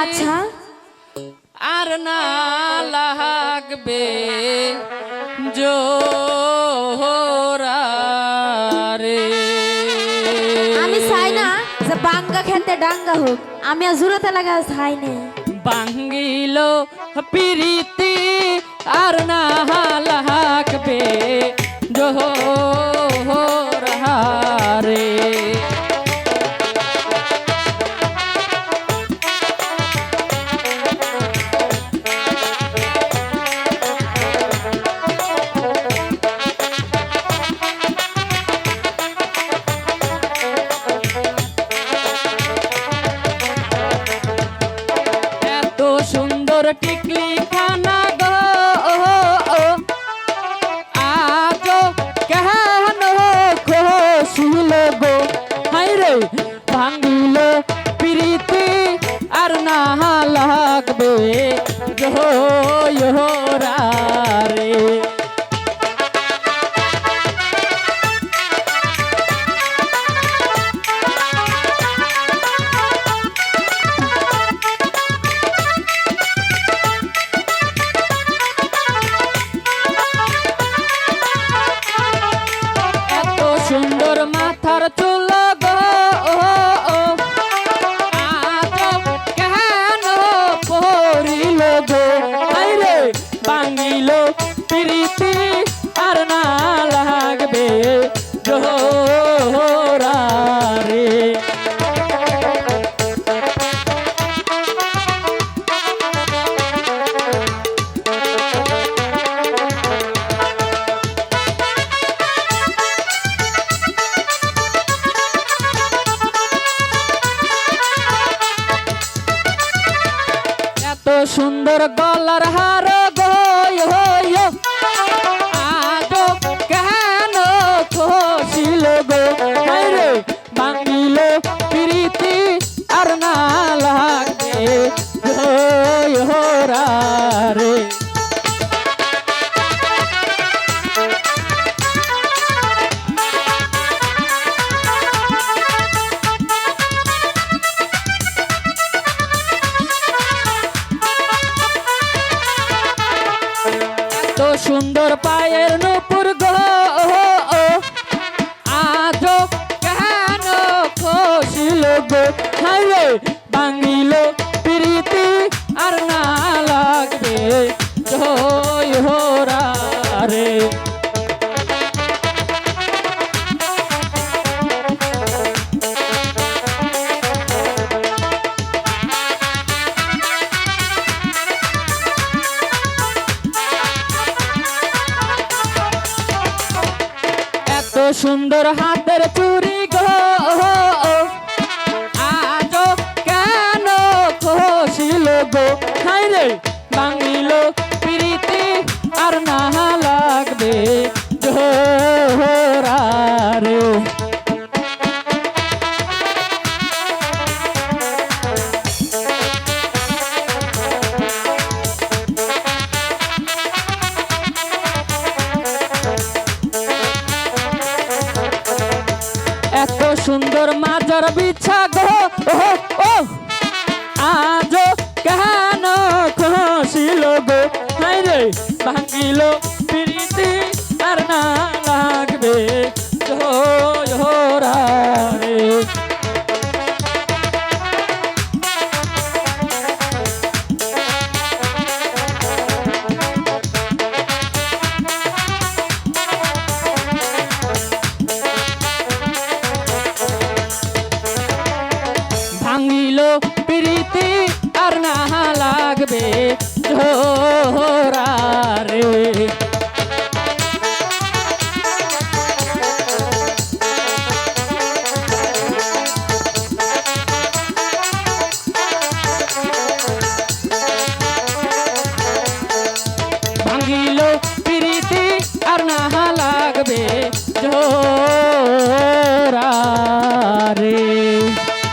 আচ্ছা। আর না লাগবে জোহরা রে আমি চাই না যে বাঙ্গা খেতে ডাঙ্গা হোক। আমি আর জুড়াতে লাগা চাই না। বাঙ্গিল প্রীতি সুন্দর টিকলি খানা গো আজ কেন খুশিল গো। হাই রে ভাঙ্গিল প্রীতি আর না লাগবে। জোহরা রে। গলার হার গো আজ সুন্দর পায়ের নূপুর গো। আজ কেন খুশিল গো? হাইরে বাঙ্গিল প্রীতি আর না লাগবে। জোহরা সুন্দর হাতের চুরি গো। আজ কেন খুশিল গো? হাইরে বাঙিল প্রীতি আর না লাগবে। জোহরা সুন্দর মাজার বিছা গো ও। আজ কেন খসিল গো? হাই রে, ভাঙিল প্রীতি, আর না লাগবে। জোহরা রে লাগবে